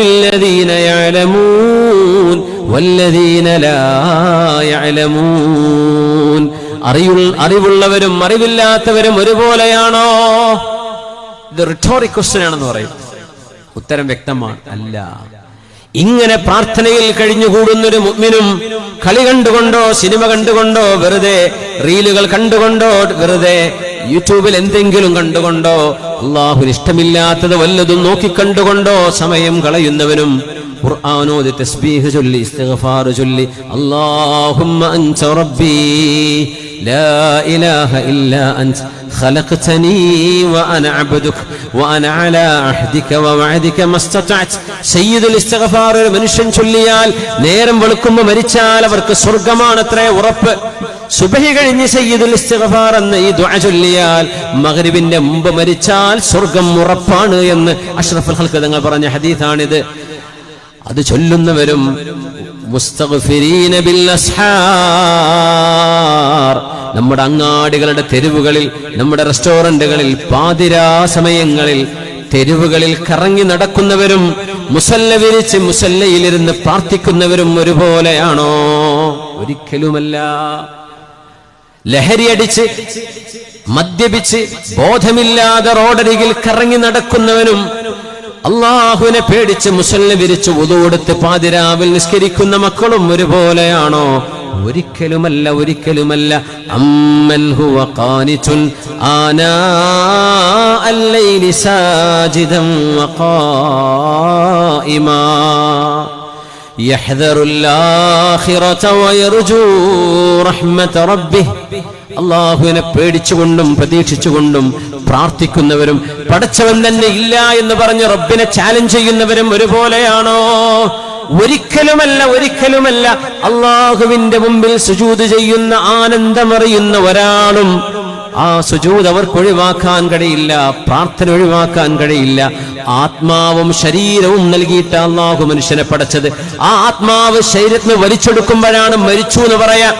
للذين يعلمون والذين لا يعلمون അറിയുൾ അറിവുള്ളവരും അറിവില്ലാത്തവരും ഒരുപോലെയാണോ ഇത് rhetoric question ആണെന്ന് പറയും ഉത്തരം വ്യക്തമാണ് അല്ല ഇങ്ങനെ പ്രാർത്ഥനയിൽ കഴിഞ്ഞുകൂടുന്നൊരു മുഗ്മിനും കളി കണ്ടുകൊണ്ടോ സിനിമ കണ്ടുകൊണ്ടോ വെറുതെ റീലുകൾ കണ്ടുകൊണ്ടോ വെറുതെ യൂട്യൂബിൽ എന്തെങ്കിലും കണ്ടുകൊണ്ടോ അള്ളാഹുന് ഇഷ്ടമില്ലാത്തത് വല്ലതും നോക്കിക്കണ്ടുകൊണ്ടോ സമയം കളയുന്നവനും ഖുർആാനോദി തസ്ബീഹ് ചൊല്ലി ഇസ്തിഗ്ഫാർ ചൊല്ലി അല്ലാഹുമ്മ അൻത റബ്ബി ലാ ഇലാഹ ഇല്ലാ അൻത خلقتني وأنا عبدك وأنا على عهدك ووعدك ما استطعت سيد الاستغفار ഒരു മനുഷ്യൻ ചൊല്ലിയാൽ നേരം വെളുക്കുമ്പോൾ മരിച്ചാൽ അവർക്ക് സ്വർഗമാണത്രേ ഉറപ്പ് സുബഹി കഴിഞ്ഞ് സയ്യിദുൽ ഇസ്തിഗ്ഫാർ എന്ന് ഈ ദുആ ചൊല്ലിയാൽ മഗ്രിബിന്റെ മുമ്പ് മരിച്ചാൽ സ്വർഗം ഉറപ്പാണ് എന്ന് അഷ്റഫുൽ ഖൽഖ് തങ്ങൾ പറഞ്ഞ ഹദീസാണിത്. അത് ചൊല്ലുന്നവരും മുസ്തഗ്ഫിരീന ബിൽ അസ്ഹാർ നമ്മുടെ അങ്ങാടികളുടെ തെരുവുകളിൽ നമ്മുടെ റെസ്റ്റോറന്റുകളിൽ പാതിരാ സമയങ്ങളിൽ തെരുവുകളിൽ കറങ്ങി നടക്കുന്നവരും മുസല്ല വിരിച്ച് മുസല്ലയിലിരുന്ന് പ്രാർത്ഥിക്കുന്നവരും ഒരുപോലെയാണോ? ഒരിക്കലുമല്ല. ലഹരിയടിച്ച് മദ്യപിച്ച് ബോധമില്ലാതെ റോഡരികിൽ കറങ്ങി നടക്കുന്നവനും അള്ളാഹുവിനെ പേടിച്ച് മുസല്ല വിരിച്ച് ഉതുകൊടുത്ത് പാതിരാവിൽ നിസ്കരിക്കുന്ന മക്കളും ഒരുപോലെയാണോ? ഒരിക്കലുമല്ല ഒരിക്കലുമല്ല. അമ്മൻ ഹുവ ആനാ അല്ലൈലി يحذر الآخرة ويرجو رحمة ربه അള്ളാഹുവിനെ പേടിച്ചുകൊണ്ടും പ്രതീക്ഷിച്ചുകൊണ്ടും പ്രാർത്ഥിക്കുന്നവരും പടച്ചവൻ തന്നെ ഇല്ല എന്ന് പറഞ്ഞ് റബ്ബിനെ ചാലഞ്ച് ചെയ്യുന്നവരും ഒരുപോലെയാണോ ഒരിക്കലുമല്ല ഒരിക്കലുമല്ല അള്ളാഹുവിന്റെ മുമ്പിൽ സുജൂത് ചെയ്യുന്ന ആനന്ദമറിയുന്ന ഒരാളും ആ സുജൂത് അവർക്ക് ഒഴിവാക്കാൻ കഴിയില്ല പ്രാർത്ഥന ഒഴിവാക്കാൻ കഴിയില്ല. ആത്മാവും ശരീരവും നൽകിയിട്ട് അള്ളാഹു മനുഷ്യനെ പടച്ചത്. ആ ആത്മാവ് ശരീരത്തിന് വലിച്ചെടുക്കുമ്പോഴാണ് മരിച്ചു എന്ന് പറയാ.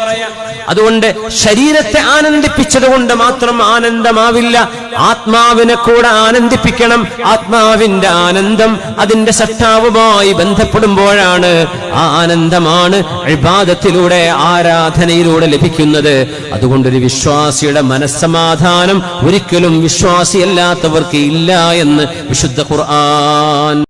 അതുകൊണ്ട് ശരീരത്തെ ആനന്ദിപ്പിച്ചത് കൊണ്ട് മാത്രം ആനന്ദമാവില്ല. ആത്മാവിനെ കൂടെ ആനന്ദിപ്പിക്കണം. ആത്മാവിന്റെ ആനന്ദം അതിന്റെ സട്ടാവുമായി ബന്ധപ്പെടുമ്പോഴാണ് ആ ആനന്ദമാണ് ഇബാദത്തിലൂടെ ആരാധനയിലൂടെ ലഭിക്കുന്നത്. അതുകൊണ്ടൊരു വിശ്വാസിയുടെ മനസ്സമാധാനം ഒരിക്കലും വിശ്വാസിയല്ലാത്തവർക്ക് ഇല്ല എന്ന് വിശുദ്ധ ഖുർആൻ